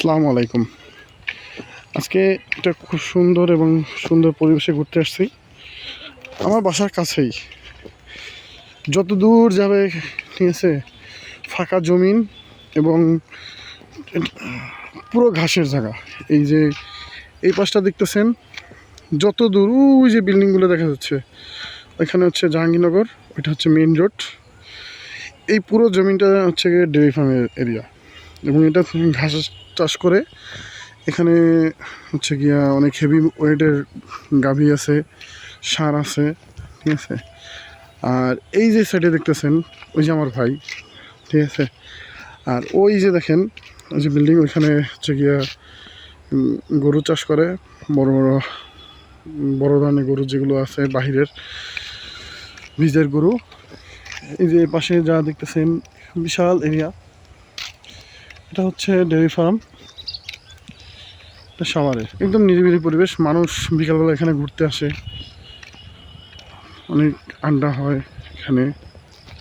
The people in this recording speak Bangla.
আসসালামু আলাইকুম। আজকে একটা খুব সুন্দর এবং সুন্দর পরিবেশে ঘুরতে আসছি। আমার বাসার কাছেই। যত দূর যাবে ঠিক আছে, ফাঁকা জমিন এবং পুরো ঘাসের জায়গা। এই যে, এই পাশটা দেখতেছেন, যত দূর, ওই যে বিল্ডিংগুলো দেখা যাচ্ছে। ওইখানে হচ্ছে জাহাঙ্গীরনগর, ওইটা হচ্ছে মেইন রোড। এই পুরো জমিটা হচ্ছে ডেয়ারি ফার্মের এরিয়া। এবং এটা ঘাস চাষ করে। এখানে হচ্ছে গিয়া অনেক হেভি ওয়েটের গাভী আছে, সার আছে, ঠিক আছে? আর এই যে সাইডে দেখতেছেন, ওই যে আমার ভাই, ঠিক আছে? আর ওই যে দেখেন, ওই যে বিল্ডিং ওইখানে হচ্ছে গিয়া গরু চাষ করে, বড় বড় বড় ধরনের গরু যেগুলো আছে, বাহিরের বীজের গরু। এই যে পাশে যা দেখতেছেন, বিশাল এরিয়া এটা হচ্ছে ডেয়ারি ফার্ম। এটা সামারে। একদম নিরিবিলি পরিবেশ। মানুষ বিকালবেলা এখানে ঘুরতে আসে। অনেক আড্ডা হয় এখানে।